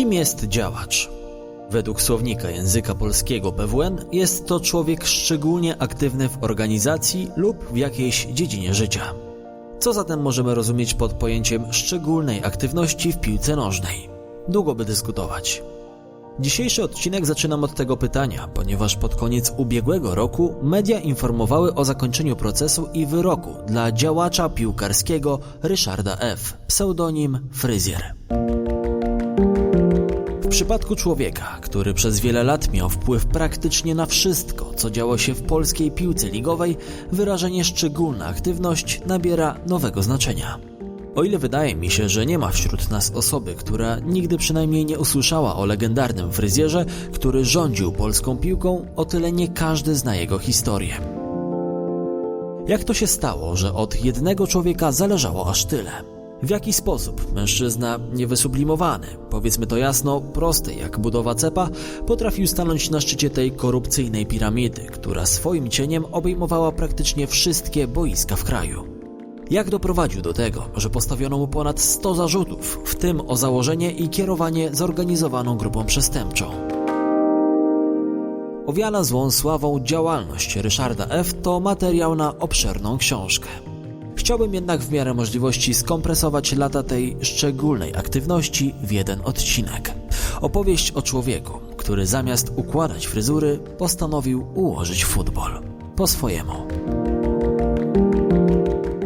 Kim jest działacz? Według słownika języka polskiego PWN jest to człowiek szczególnie aktywny w organizacji lub w jakiejś dziedzinie życia. Co zatem możemy rozumieć pod pojęciem szczególnej aktywności w piłce nożnej? Długo by dyskutować. Dzisiejszy odcinek zaczynam od tego pytania, ponieważ pod koniec ubiegłego roku media informowały o zakończeniu procesu i wyroku dla działacza piłkarskiego Ryszarda F., pseudonim Fryzjer. Przypadku człowieka, który przez wiele lat miał wpływ praktycznie na wszystko, co działo się w polskiej piłce ligowej, wyrażenie szczególna aktywność nabiera nowego znaczenia. O ile wydaje mi się, że nie ma wśród nas osoby, która nigdy przynajmniej nie usłyszała o legendarnym fryzjerze, który rządził polską piłką, o tyle nie każdy zna jego historię. Jak to się stało, że od jednego człowieka zależało aż tyle? W jaki sposób mężczyzna niewysublimowany, powiedzmy to jasno, prosty jak budowa cepa, potrafił stanąć na szczycie tej korupcyjnej piramidy, która swoim cieniem obejmowała praktycznie wszystkie boiska w kraju? Jak doprowadził do tego, że postawiono mu ponad 100 zarzutów, w tym o założenie i kierowanie zorganizowaną grupą przestępczą? Owiana złą sławą działalność Ryszarda F. to materiał na obszerną książkę. Chciałbym jednak w miarę możliwości skompresować lata tej szczególnej aktywności w jeden odcinek. Opowieść o człowieku, który zamiast układać fryzury, postanowił ułożyć futbol. Po swojemu.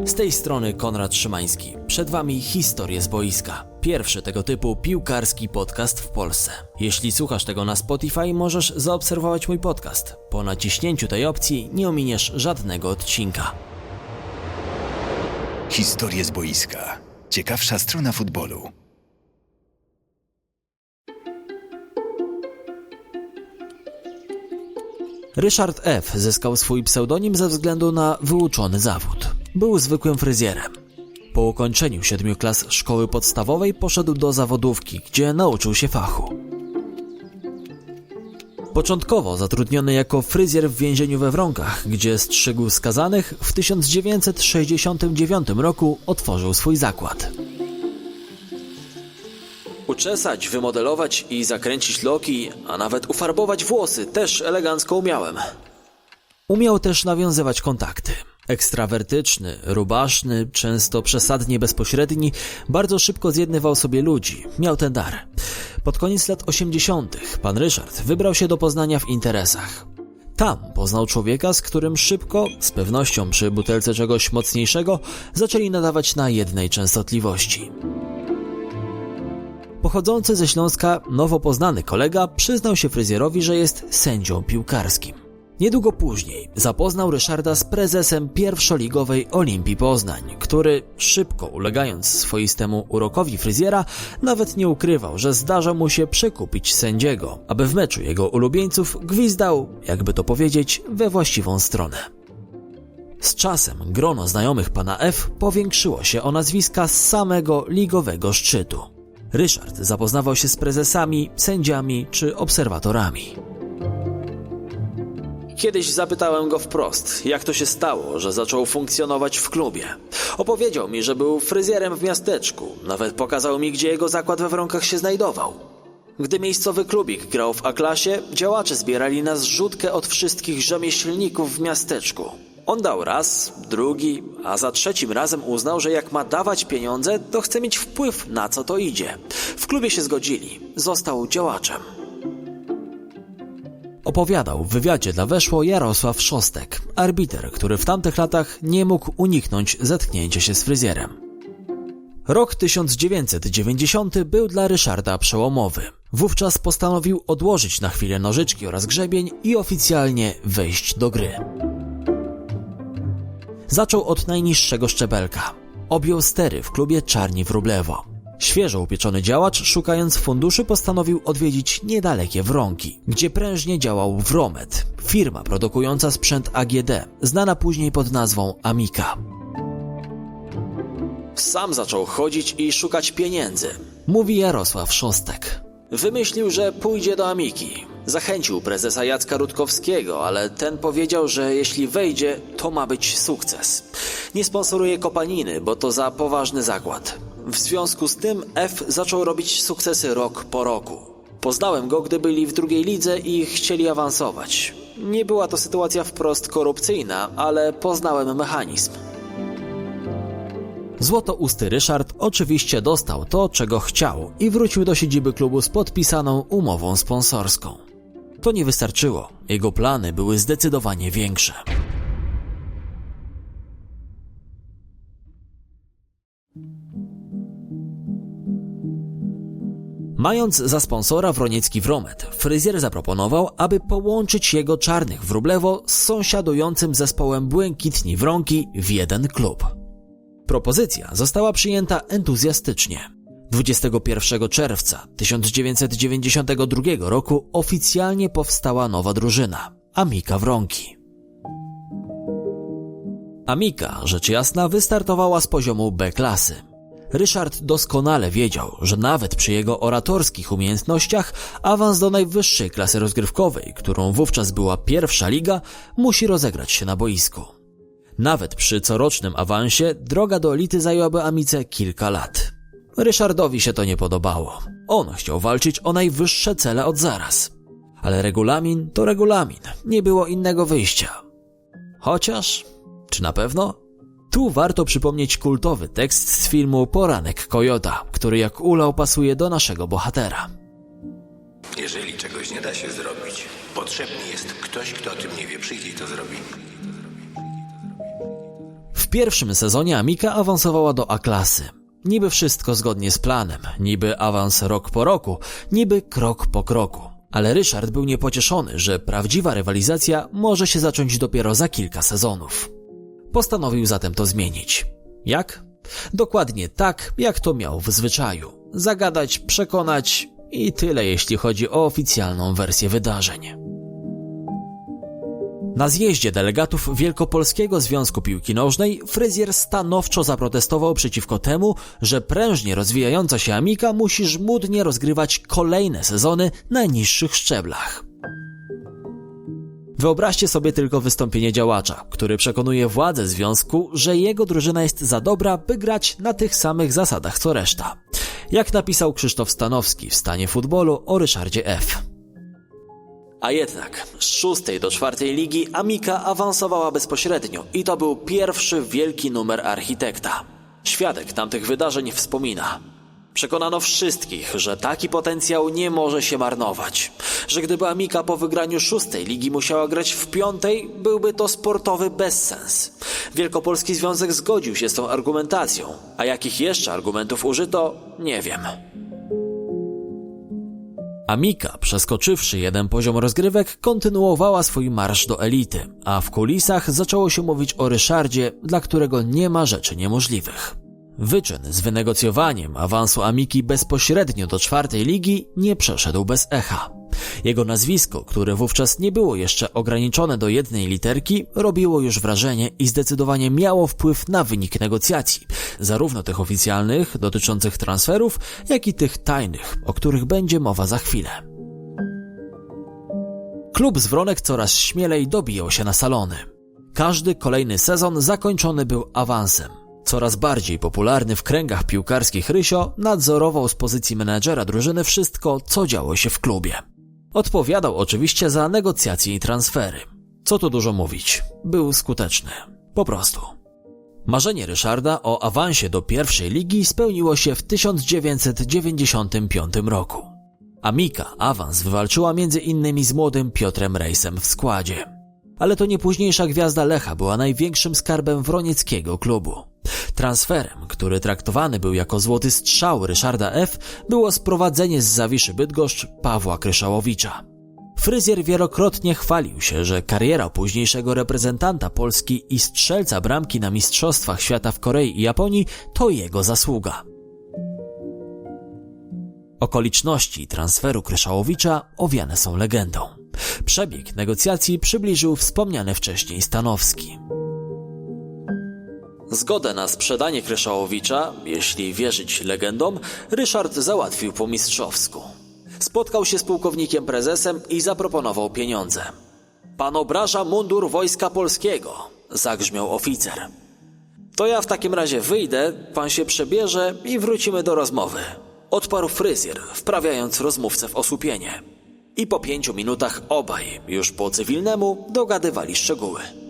Z tej strony Konrad Szymański. Przed Wami historie z boiska. Pierwszy tego typu piłkarski podcast w Polsce. Jeśli słuchasz tego na Spotify, możesz zaobserwować mój podcast. Po naciśnięciu tej opcji nie ominiesz żadnego odcinka. Historie z boiska. Ciekawsza strona futbolu. Ryszard F. zyskał swój pseudonim ze względu na wyuczony zawód. Był zwykłym fryzjerem. Po ukończeniu siedmiu klas szkoły podstawowej poszedł do zawodówki, gdzie nauczył się fachu. Początkowo zatrudniony jako fryzjer w więzieniu we Wronkach, gdzie strzygł skazanych, w 1969 roku otworzył swój zakład. Uczesać, wymodelować i zakręcić loki, a nawet ufarbować włosy też elegancko umiałem. Umiał też nawiązywać kontakty. Ekstrawertyczny, rubaszny, często przesadnie bezpośredni, bardzo szybko zjednywał sobie ludzi. Miał ten dar. Pod koniec lat 80. pan Ryszard wybrał się do Poznania w interesach. Tam poznał człowieka, z którym szybko, z pewnością przy butelce czegoś mocniejszego, zaczęli nadawać na jednej częstotliwości. Pochodzący ze Śląska nowo poznany kolega przyznał się fryzjerowi, że jest sędzią piłkarskim. Niedługo później zapoznał Ryszarda z prezesem pierwszoligowej Olimpii Poznań, który, szybko ulegając swoistemu urokowi fryzjera, nawet nie ukrywał, że zdarza mu się przekupić sędziego, aby w meczu jego ulubieńców gwizdał, jakby to powiedzieć, we właściwą stronę. Z czasem grono znajomych pana F powiększyło się o nazwiska z samego ligowego szczytu. Ryszard zapoznawał się z prezesami, sędziami czy obserwatorami. Kiedyś zapytałem go wprost, jak to się stało, że zaczął funkcjonować w klubie. Opowiedział mi, że był fryzjerem w miasteczku, nawet pokazał mi, gdzie jego zakład we Wronkach się znajdował. Gdy miejscowy klubik grał w A-klasie, działacze zbierali na zrzutkę od wszystkich rzemieślników w miasteczku. On dał raz, drugi, a za trzecim razem uznał, że jak ma dawać pieniądze, to chce mieć wpływ na co to idzie. W klubie się zgodzili. Został działaczem. Opowiadał w wywiadzie dla Weszło Jarosław Szostek, arbiter, który w tamtych latach nie mógł uniknąć zetknięcia się z fryzjerem. Rok 1990 był dla Ryszarda przełomowy. Wówczas postanowił odłożyć na chwilę nożyczki oraz grzebień i oficjalnie wejść do gry. Zaczął od najniższego szczebelka. Objął stery w klubie Czarni Wróblewo. Świeżo upieczony działacz, szukając funduszy, postanowił odwiedzić niedalekie Wronki, gdzie prężnie działał Wromet, firma produkująca sprzęt AGD, znana później pod nazwą Amika. Sam zaczął chodzić i szukać pieniędzy, mówi Jarosław Szostek. Wymyślił, że pójdzie do Amiki. Zachęcił prezesa Jacka Rutkowskiego, ale ten powiedział, że jeśli wejdzie, to ma być sukces. Nie sponsoruje kopaliny, bo to za poważny zakład. W związku z tym F zaczął robić sukcesy rok po roku. Poznałem go, gdy byli w drugiej lidze i chcieli awansować. Nie była to sytuacja wprost korupcyjna, ale poznałem mechanizm. Złotousty Ryszard oczywiście dostał to, czego chciał i wrócił do siedziby klubu z podpisaną umową sponsorską. To nie wystarczyło, jego plany były zdecydowanie większe. Mając za sponsora Wroniecki Wromet, fryzjer zaproponował, aby połączyć jego czarnych wróblewo z sąsiadującym zespołem Błękitni Wronki w jeden klub. Propozycja została przyjęta entuzjastycznie. 21 czerwca 1992 roku oficjalnie powstała nowa drużyna Amika Wronki. Amika, rzecz jasna, wystartowała z poziomu B klasy. Ryszard doskonale wiedział, że nawet przy jego oratorskich umiejętnościach awans do najwyższej klasy rozgrywkowej, którą wówczas była pierwsza liga, musi rozegrać się na boisku. Nawet przy corocznym awansie droga do elity zajęłaby Amice kilka lat. Ryszardowi się to nie podobało. On chciał walczyć o najwyższe cele od zaraz. Ale regulamin to regulamin, nie było innego wyjścia. Chociaż, czy na pewno? Tu warto przypomnieć kultowy tekst z filmu Poranek Kojota, który jak ulał pasuje do naszego bohatera. Jeżeli czegoś nie da się zrobić, potrzebny jest ktoś, kto o tym nie wie, przyjdzie i to zrobi. W pierwszym sezonie Amika awansowała do A-klasy. Niby wszystko zgodnie z planem, niby awans rok po roku, niby krok po kroku. Ale Ryszard był niepocieszony, że prawdziwa rywalizacja może się zacząć dopiero za kilka sezonów. Postanowił zatem to zmienić. Jak? Dokładnie tak, jak to miał w zwyczaju. Zagadać, przekonać i tyle, jeśli chodzi o oficjalną wersję wydarzeń. Na zjeździe delegatów Wielkopolskiego Związku Piłki Nożnej fryzjer stanowczo zaprotestował przeciwko temu, że prężnie rozwijająca się Amika musi żmudnie rozgrywać kolejne sezony na niższych szczeblach. Wyobraźcie sobie tylko wystąpienie działacza, który przekonuje władze związku, że jego drużyna jest za dobra, by grać na tych samych zasadach co reszta. Jak napisał Krzysztof Stanowski w stanie futbolu o Ryszardzie F. A jednak z szóstej do czwartej ligi Amika awansowała bezpośrednio i to był pierwszy wielki numer architekta. Świadek tamtych wydarzeń wspomina. Przekonano wszystkich, że taki potencjał nie może się marnować. Że gdyby Amika po wygraniu szóstej ligi musiała grać w piątej, byłby to sportowy bezsens. Wielkopolski Związek zgodził się z tą argumentacją, a jakich jeszcze argumentów użyto, nie wiem. Amika, przeskoczywszy jeden poziom rozgrywek, kontynuowała swój marsz do elity, a w kulisach zaczęło się mówić o Ryszardzie, dla którego nie ma rzeczy niemożliwych. Wyczyn z wynegocjowaniem awansu Amiki bezpośrednio do czwartej ligi nie przeszedł bez echa. Jego nazwisko, które wówczas nie było jeszcze ograniczone do jednej literki, robiło już wrażenie i zdecydowanie miało wpływ na wynik negocjacji, zarówno tych oficjalnych, dotyczących transferów, jak i tych tajnych, o których będzie mowa za chwilę. Klub z Wronek coraz śmielej dobijał się na salony. Każdy kolejny sezon zakończony był awansem. Coraz bardziej popularny w kręgach piłkarskich Rysio nadzorował z pozycji menedżera drużyny wszystko, co działo się w klubie. Odpowiadał oczywiście za negocjacje i transfery. Co tu dużo mówić, był skuteczny. Po prostu. Marzenie Ryszarda o awansie do pierwszej ligi spełniło się w 1995 roku. Amika awans wywalczyła innymi z młodym Piotrem Rejsem w składzie. Ale to nie późniejsza gwiazda Lecha była największym skarbem wronieckiego klubu. Transferem, który traktowany był jako złoty strzał Ryszarda F., było sprowadzenie z Zawiszy Bydgoszcz Pawła Kryszałowicza. Fryzjer wielokrotnie chwalił się, że kariera późniejszego reprezentanta Polski i strzelca bramki na Mistrzostwach Świata w Korei i Japonii to jego zasługa. Okoliczności transferu Kryszałowicza owiane są legendą. Przebieg negocjacji przybliżył wspomniany wcześniej Stanowski. Zgodę na sprzedanie Kryszałowicza, jeśli wierzyć legendom, Ryszard załatwił po mistrzowsku. Spotkał się z pułkownikiem prezesem i zaproponował pieniądze. Pan obraża mundur Wojska Polskiego, zagrzmiał oficer. To ja w takim razie wyjdę, pan się przebierze i wrócimy do rozmowy. Odparł fryzjer, wprawiając rozmówcę w osłupienie. I po pięciu minutach obaj, już po cywilnemu, dogadywali szczegóły.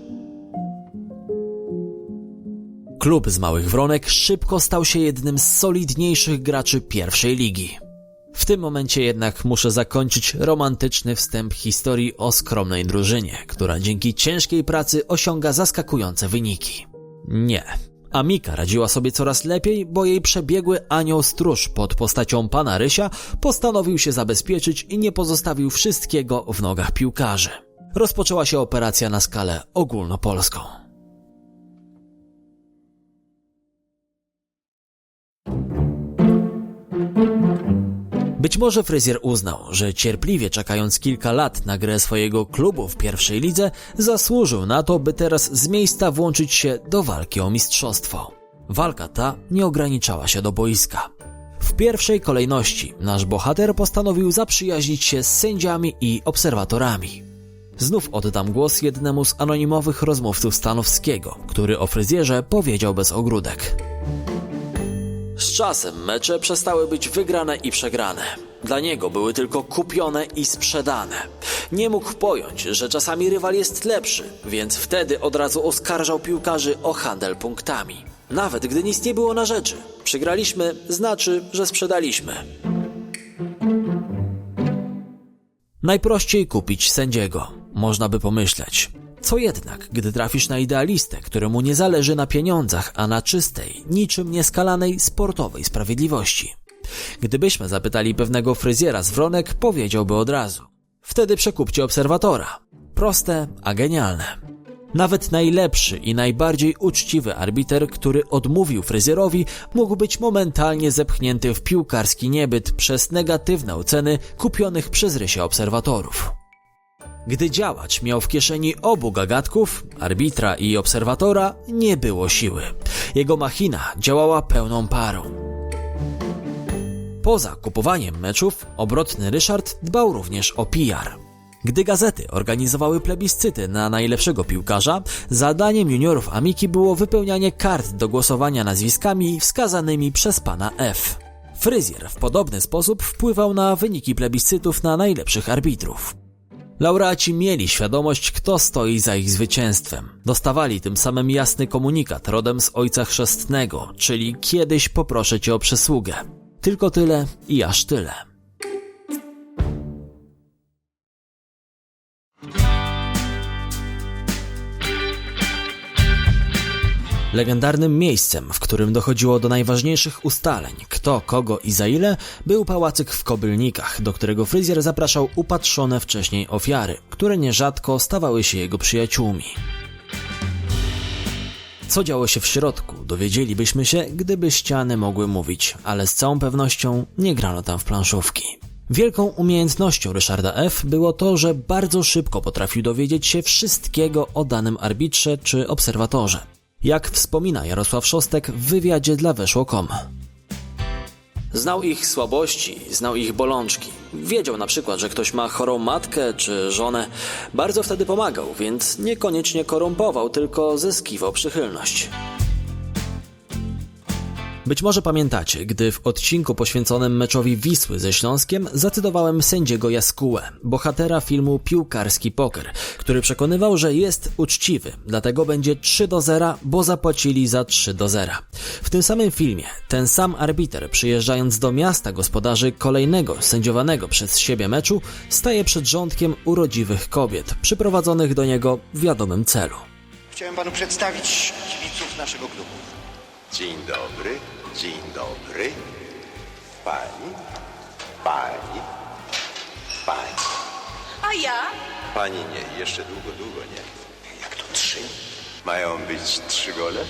Klub z Małych Wronek szybko stał się jednym z solidniejszych graczy pierwszej ligi. W tym momencie jednak muszę zakończyć romantyczny wstęp historii o skromnej drużynie, która dzięki ciężkiej pracy osiąga zaskakujące wyniki. Nie. Amika radziła sobie coraz lepiej, bo jej przebiegły anioł stróż pod postacią pana Rysia postanowił się zabezpieczyć i nie pozostawił wszystkiego w nogach piłkarzy. Rozpoczęła się operacja na skalę ogólnopolską. Być może fryzjer uznał, że cierpliwie czekając kilka lat na grę swojego klubu w pierwszej lidze, zasłużył na to, by teraz z miejsca włączyć się do walki o mistrzostwo. Walka ta nie ograniczała się do boiska. W pierwszej kolejności nasz bohater postanowił zaprzyjaźnić się z sędziami i obserwatorami. Znów oddam głos jednemu z anonimowych rozmówców Stanowskiego, który o fryzjerze powiedział bez ogródek. Z czasem mecze przestały być wygrane i przegrane. Dla niego były tylko kupione i sprzedane. Nie mógł pojąć, że czasami rywal jest lepszy, więc wtedy od razu oskarżał piłkarzy o handel punktami. Nawet gdy nic nie było na rzeczy. Przegraliśmy, znaczy, że sprzedaliśmy. Najprościej kupić sędziego, można by pomyśleć. Co jednak, gdy trafisz na idealistę, któremu nie zależy na pieniądzach, a na czystej, niczym nieskalanej sportowej sprawiedliwości? Gdybyśmy zapytali pewnego fryzjera z Wronek, powiedziałby od razu. Wtedy przekupcie obserwatora. Proste, a genialne. Nawet najlepszy i najbardziej uczciwy arbiter, który odmówił fryzjerowi, mógł być momentalnie zepchnięty w piłkarski niebyt przez negatywne oceny kupionych przez Rysia obserwatorów. Gdy działacz miał w kieszeni obu gagatków, arbitra i obserwatora, nie było siły. Jego machina działała pełną parą. Poza kupowaniem meczów, obrotny Ryszard dbał również o PR. Gdy gazety organizowały plebiscyty na najlepszego piłkarza, zadaniem juniorów Amiki było wypełnianie kart do głosowania nazwiskami wskazanymi przez pana F. Fryzjer w podobny sposób wpływał na wyniki plebiscytów na najlepszych arbitrów. Laureaci mieli świadomość, kto stoi za ich zwycięstwem. Dostawali tym samym jasny komunikat rodem z Ojca Chrzestnego, czyli kiedyś poproszę cię o przysługę. Tylko tyle i aż tyle. Legendarnym miejscem, w którym dochodziło do najważniejszych ustaleń, kto, kogo i za ile, był pałacyk w Kobylnikach, do którego fryzjer zapraszał upatrzone wcześniej ofiary, które nierzadko stawały się jego przyjaciółmi. Co działo się w środku, dowiedzielibyśmy się, gdyby ściany mogły mówić, ale z całą pewnością nie grano tam w planszówki. Wielką umiejętnością Ryszarda F. było to, że bardzo szybko potrafił dowiedzieć się wszystkiego o danym arbitrze czy obserwatorze. Jak wspomina Jarosław Szostek w wywiadzie dla Weszło.com. Znał ich słabości, znał ich bolączki. Wiedział na przykład, że ktoś ma chorą matkę czy żonę. Bardzo wtedy pomagał, więc niekoniecznie korumpował, tylko zyskiwał przychylność. Być może pamiętacie, gdy w odcinku poświęconym meczowi Wisły ze Śląskiem zacytowałem sędziego Jaskułę, bohatera filmu Piłkarski Poker, który przekonywał, że jest uczciwy, dlatego będzie 3 do 0, bo zapłacili za 3 do 0. W tym samym filmie ten sam arbiter, przyjeżdżając do miasta gospodarzy kolejnego sędziowanego przez siebie meczu, staje przed rządkiem urodziwych kobiet, przyprowadzonych do niego w wiadomym celu. Chciałem panu przedstawić kibiców naszego klubu. Dzień dobry, dzień dobry. Pani, pani, pani. A ja? Pani nie, jeszcze długo, długo nie. Jak to trzy? Mają być trzy gole?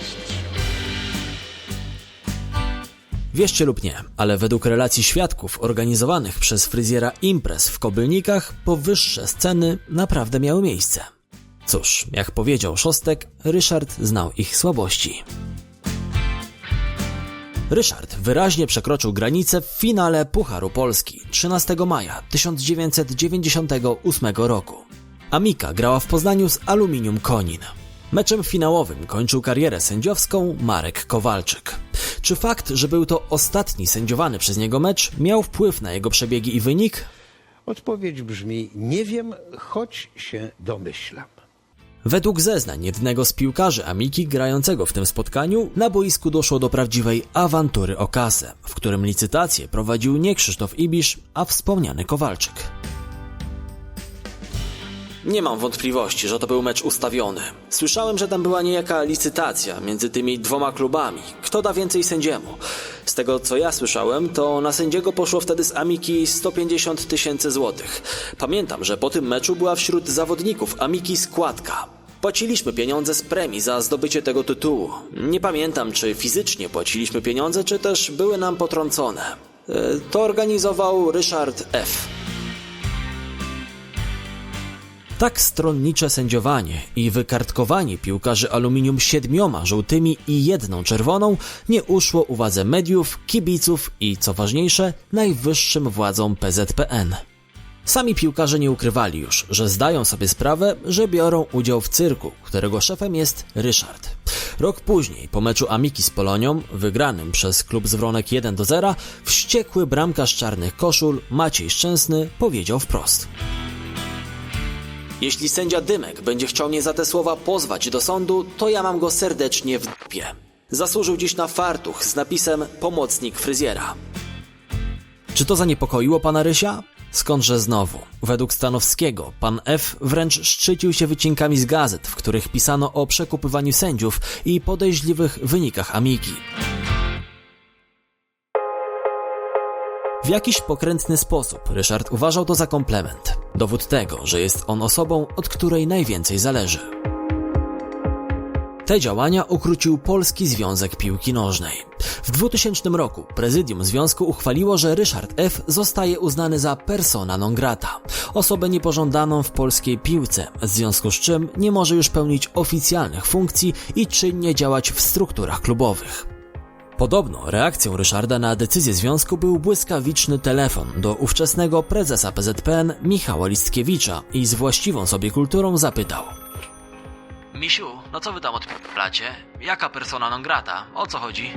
Wierzcie lub nie, ale według relacji świadków organizowanych przez fryzjera imprez w Kobylnikach, powyższe sceny naprawdę miały miejsce. Cóż, jak powiedział Szostek, Ryszard znał ich słabości. Ryszard wyraźnie przekroczył granicę w finale Pucharu Polski 13 maja 1998 roku. Amika grała w Poznaniu z Aluminium Konin. Meczem finałowym kończył karierę sędziowską Marek Kowalczyk. Czy fakt, że był to ostatni sędziowany przez niego mecz, miał wpływ na jego przebiegi i wynik? Odpowiedź brzmi: Nie wiem, choć się domyślam. Według zeznań jednego z piłkarzy Amiki grającego w tym spotkaniu, na boisku doszło do prawdziwej awantury o kasę, w którym licytację prowadził nie Krzysztof Ibisz, a wspomniany Kowalczyk. Nie mam wątpliwości, że to był mecz ustawiony. Słyszałem, że tam była niejaka licytacja między tymi dwoma klubami. Kto da więcej sędziemu? Z tego co ja słyszałem, to na sędziego poszło wtedy z Amiki 150 tysięcy złotych. Pamiętam, że po tym meczu była wśród zawodników Amiki składka. Płaciliśmy pieniądze z premii za zdobycie tego tytułu. Nie pamiętam, czy fizycznie płaciliśmy pieniądze, czy też były nam potrącone. E, To organizował Ryszard F. Tak stronnicze sędziowanie i wykartkowanie piłkarzy aluminium siedmioma żółtymi i jedną czerwoną nie uszło uwadze mediów, kibiców i, co ważniejsze, najwyższym władzom PZPN. Sami piłkarze nie ukrywali już, że zdają sobie sprawę, że biorą udział w cyrku, którego szefem jest Ryszard. Rok później, po meczu Amiki z Polonią, wygranym przez klub z Wronek 1 do 0, wściekły bramkarz czarnych koszul Maciej Szczęsny powiedział wprost. Jeśli sędzia Dymek będzie chciał mnie za te słowa pozwać do sądu, to ja mam go serdecznie w dupie. Zasłużył dziś na fartuch z napisem pomocnik fryzjera. Czy to zaniepokoiło pana Rysia? Skądże znowu? Według Stanowskiego, pan F. wręcz szczycił się wycinkami z gazet, w których pisano o przekupywaniu sędziów i podejrzliwych wynikach Amiki. W jakiś pokrętny sposób Ryszard uważał to za komplement. Dowód tego, że jest on osobą, od której najwięcej zależy. Te działania ukrócił Polski Związek Piłki Nożnej. W 2000 roku prezydium związku uchwaliło, że Ryszard F. zostaje uznany za persona non grata, osobę niepożądaną w polskiej piłce, w związku z czym nie może już pełnić oficjalnych funkcji i czynnie działać w strukturach klubowych. Podobno reakcją Ryszarda na decyzję związku był błyskawiczny telefon do ówczesnego prezesa PZPN Michała Listkiewicza i z właściwą sobie kulturą zapytał. Misiu, no co wy tam odplacie? Jaka persona non grata? O co chodzi?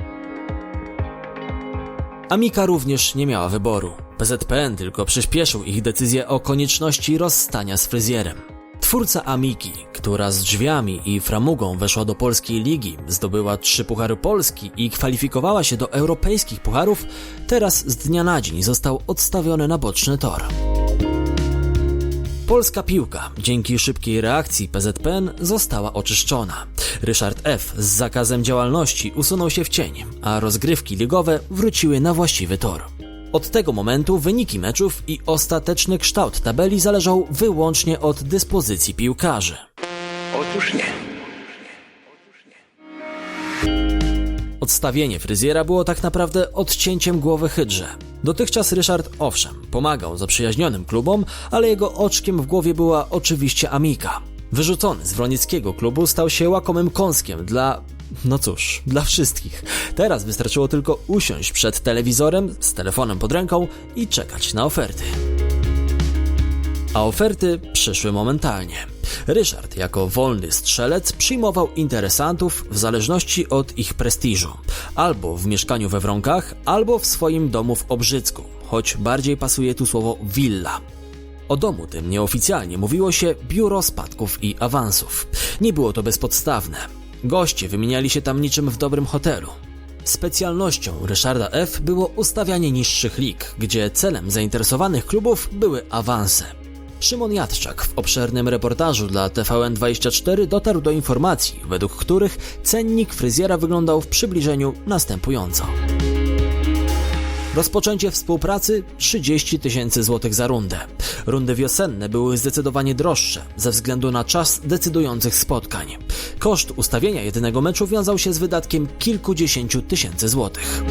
Amika również nie miała wyboru. PZPN tylko przyspieszył ich decyzję o konieczności rozstania z fryzjerem. Twórca Amiki, która z drzwiami i framugą weszła do polskiej ligi, zdobyła trzy puchary Polski i kwalifikowała się do europejskich pucharów, teraz z dnia na dzień został odstawiony na boczny tor. Polska piłka, dzięki szybkiej reakcji PZPN, została oczyszczona. Ryszard F. z zakazem działalności usunął się w cień, a rozgrywki ligowe wróciły na właściwy tor. Od tego momentu wyniki meczów i ostateczny kształt tabeli zależał wyłącznie od dyspozycji piłkarzy. Otóż nie. Odstawienie fryzjera było tak naprawdę odcięciem głowy hydrze. Dotychczas Ryszard, owszem, pomagał zaprzyjaźnionym klubom, ale jego oczkiem w głowie była oczywiście Amika. Wyrzucony z wronieckiego klubu stał się łakomym kąskiem dla... No cóż, dla wszystkich. Teraz wystarczyło tylko usiąść przed telewizorem z telefonem pod ręką i czekać na oferty. A oferty przyszły momentalnie. Ryszard, jako wolny strzelec, przyjmował interesantów w zależności od ich prestiżu. Albo w mieszkaniu we Wronkach, albo w swoim domu w Obrzycku, choć bardziej pasuje tu słowo willa. O domu tym nieoficjalnie mówiło się biuro spadków i awansów. Nie było to bezpodstawne. Goście wymieniali się tam niczym w dobrym hotelu. Specjalnością Ryszarda F. było ustawianie niższych lig, gdzie celem zainteresowanych klubów były awanse. Szymon Jadczak w obszernym reportażu dla TVN24 dotarł do informacji, według których cennik fryzjera wyglądał w przybliżeniu następująco. Rozpoczęcie współpracy 30 tysięcy złotych za rundę. Rundy wiosenne były zdecydowanie droższe ze względu na czas decydujących spotkań. Koszt ustawienia jednego meczu wiązał się z wydatkiem kilkudziesięciu tysięcy złotych.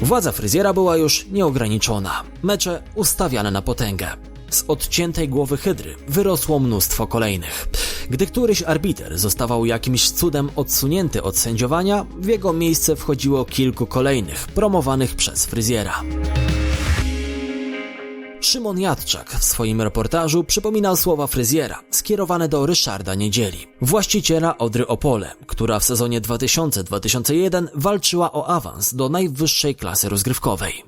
Władza fryzjera była już nieograniczona. Mecze ustawiane na potęgę. Z odciętej głowy hydry wyrosło mnóstwo kolejnych. Gdy któryś arbiter zostawał jakimś cudem odsunięty od sędziowania, w jego miejsce wchodziło kilku kolejnych, promowanych przez fryzjera. Szymon Jadczak w swoim reportażu przypominał słowa fryzjera skierowane do Ryszarda Niedzieli, właściciela Odry Opole, która w sezonie 2000-2001 walczyła o awans do najwyższej klasy rozgrywkowej.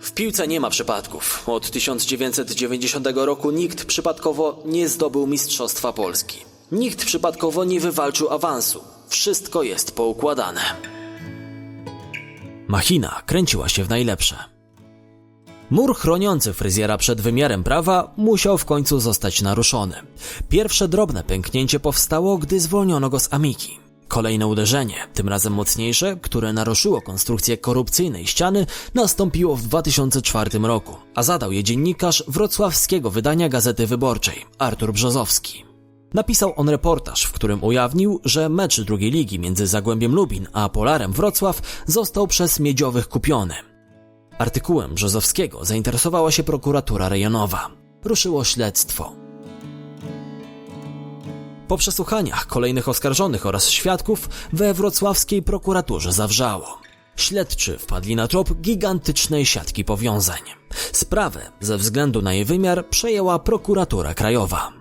W piłce nie ma przypadków. Od 1990 roku nikt przypadkowo nie zdobył Mistrzostwa Polski. Nikt przypadkowo nie wywalczył awansu. Wszystko jest poukładane. Machina kręciła się w najlepsze. Mur chroniący fryzjera przed wymiarem prawa musiał w końcu zostać naruszony. Pierwsze drobne pęknięcie powstało, gdy zwolniono go z Amiki. Kolejne uderzenie, tym razem mocniejsze, które naruszyło konstrukcję korupcyjnej ściany, nastąpiło w 2004 roku, a zadał je dziennikarz wrocławskiego wydania Gazety Wyborczej, Artur Brzozowski. Napisał on reportaż, w którym ujawnił, że mecz drugiej ligi między Zagłębiem Lubin a Polarem Wrocław został przez Miedziowych kupiony. Artykułem Brzozowskiego zainteresowała się prokuratura rejonowa. Ruszyło śledztwo. Po przesłuchaniach kolejnych oskarżonych oraz świadków we wrocławskiej prokuraturze zawrzało. Śledczy wpadli na trop gigantycznej siatki powiązań. Sprawę, ze względu na jej wymiar, przejęła prokuratura krajowa.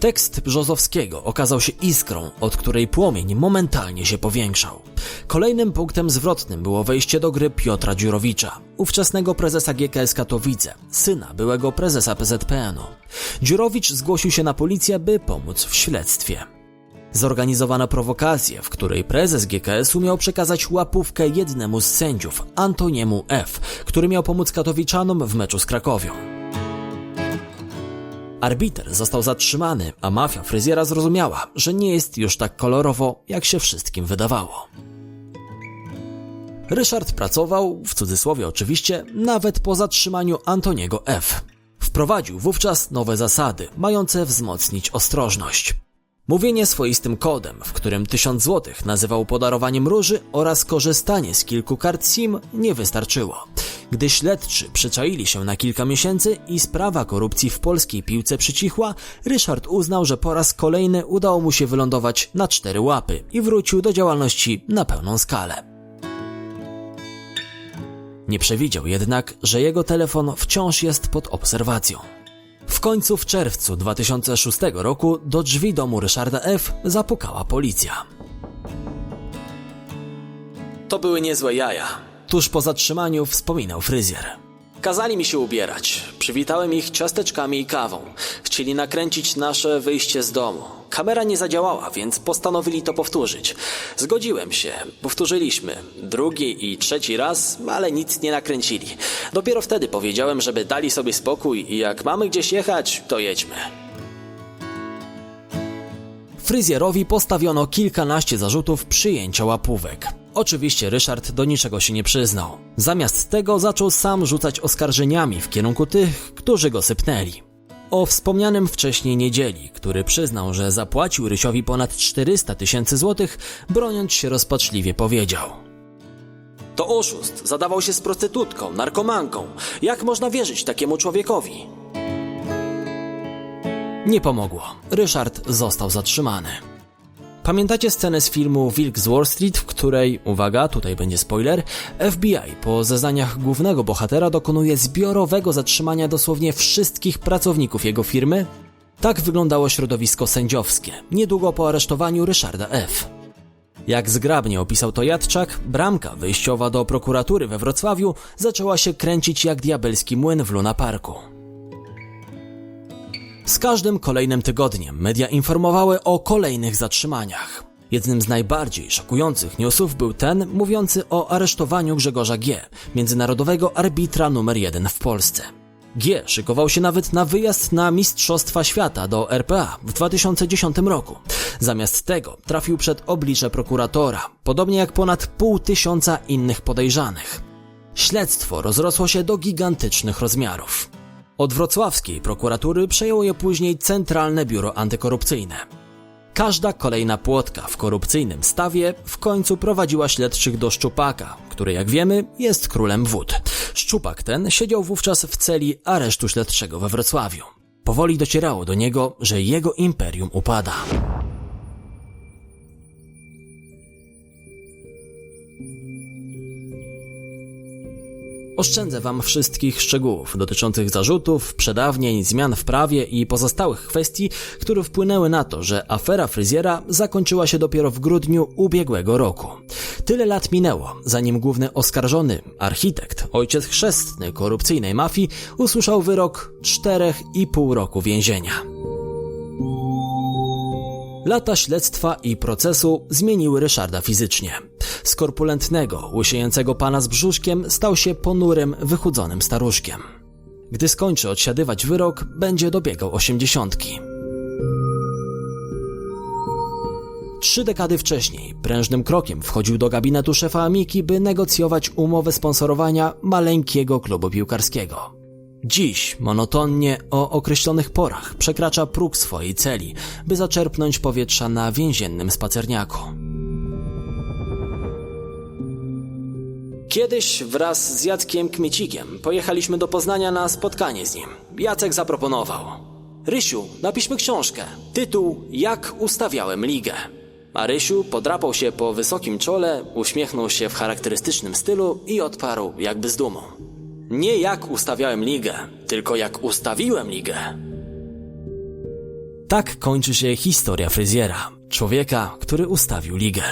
Tekst Brzozowskiego okazał się iskrą, od której płomień momentalnie się powiększał. Kolejnym punktem zwrotnym było wejście do gry Piotra Dziurowicza, ówczesnego prezesa GKS Katowice, syna byłego prezesa PZPN-u. Dziurowicz zgłosił się na policję, by pomóc w śledztwie. Zorganizowano prowokację, w której prezes GKS-u miał przekazać łapówkę jednemu z sędziów, Antoniemu F., który miał pomóc katowiczanom w meczu z Krakowią. Arbiter został zatrzymany, a mafia fryzjera zrozumiała, że nie jest już tak kolorowo, jak się wszystkim wydawało. Ryszard pracował, w cudzysłowie oczywiście, nawet po zatrzymaniu Antoniego F. Wprowadził wówczas nowe zasady, mające wzmocnić ostrożność. Mówienie swoistym kodem, w którym 1000 zł nazywał podarowaniem róży oraz korzystanie z kilku kart SIM nie wystarczyło. Gdy śledczy przyczaili się na kilka miesięcy i sprawa korupcji w polskiej piłce przycichła, Ryszard uznał, że po raz kolejny udało mu się wylądować na cztery łapy i wrócił do działalności na pełną skalę. Nie przewidział jednak, że jego telefon wciąż jest pod obserwacją. W końcu w czerwcu 2006 roku do drzwi domu Ryszarda F. zapukała policja. To były niezłe jaja. Tuż po zatrzymaniu wspominał fryzjer. Kazali mi się ubierać. Przywitałem ich ciasteczkami i kawą. Chcieli nakręcić nasze wyjście z domu. Kamera nie zadziałała, więc postanowili to powtórzyć. Zgodziłem się. Powtórzyliśmy. Drugi i trzeci raz, ale nic nie nakręcili. Dopiero wtedy powiedziałem, żeby dali sobie spokój i jak mamy gdzieś jechać, to jedźmy. Fryzjerowi postawiono kilkanaście zarzutów przyjęcia łapówek. Oczywiście Ryszard do niczego się nie przyznał. Zamiast tego zaczął sam rzucać oskarżeniami w kierunku tych, którzy go sypnęli. O wspomnianym wcześniej niedzieli, który przyznał, że zapłacił Rysiowi ponad 400 tysięcy złotych, broniąc się rozpaczliwie powiedział. To oszust, zadawał się z prostytutką, narkomanką. Jak można wierzyć takiemu człowiekowi? Nie pomogło. Ryszard został zatrzymany. Pamiętacie scenę z filmu Wilk z Wall Street, w której, uwaga, tutaj będzie spoiler, FBI po zeznaniach głównego bohatera dokonuje zbiorowego zatrzymania dosłownie wszystkich pracowników jego firmy? Tak wyglądało środowisko sędziowskie, niedługo po aresztowaniu Ryszarda F. Jak zgrabnie opisał to Jadczak, bramka wyjściowa do prokuratury we Wrocławiu zaczęła się kręcić jak diabelski młyn w Luna Parku. Z każdym kolejnym tygodniem media informowały o kolejnych zatrzymaniach. Jednym z najbardziej szokujących newsów był ten mówiący o aresztowaniu Grzegorza G., międzynarodowego arbitra numer jeden w Polsce. G szykował się nawet na wyjazd na Mistrzostwa Świata do RPA w 2010 roku. Zamiast tego trafił przed oblicze prokuratora, podobnie jak ponad pół tysiąca innych podejrzanych. Śledztwo rozrosło się do gigantycznych rozmiarów. Od wrocławskiej prokuratury przejęło je później Centralne Biuro Antykorupcyjne. Każda kolejna płotka w korupcyjnym stawie w końcu prowadziła śledczych do Szczupaka, który jak wiemy jest królem wód. Szczupak ten siedział wówczas w celi aresztu śledczego we Wrocławiu. Powoli docierało do niego, że jego imperium upada. Oszczędzę wam wszystkich szczegółów dotyczących zarzutów, przedawnień, zmian w prawie i pozostałych kwestii, które wpłynęły na to, że afera fryzjera zakończyła się dopiero w grudniu ubiegłego roku. Tyle lat minęło, zanim główny oskarżony, architekt, ojciec chrzestny korupcyjnej mafii, usłyszał wyrok 4,5 roku więzienia. Lata śledztwa i procesu zmieniły Ryszarda fizycznie. Z korpulentnego, łysiejącego pana z brzuszkiem stał się ponurym, wychudzonym staruszkiem. Gdy skończy odsiadywać wyrok, będzie dobiegał osiemdziesiątki. Trzy dekady wcześniej prężnym krokiem wchodził do gabinetu szefa Amiki, by negocjować umowę sponsorowania maleńkiego klubu piłkarskiego. Dziś monotonnie o określonych porach przekracza próg swojej celi, by zaczerpnąć powietrza na więziennym spacerniaku. Kiedyś wraz z Jackiem Kmiecikiem pojechaliśmy do Poznania na spotkanie z nim. Jacek zaproponował. Rysiu, napiszmy książkę. Tytuł Jak ustawiałem ligę. A Rysiu podrapał się po wysokim czole, uśmiechnął się w charakterystycznym stylu i odparł jakby z dumą. Nie jak ustawiałem ligę, tylko jak ustawiłem ligę. Tak kończy się historia fryzjera, człowieka, który ustawił ligę.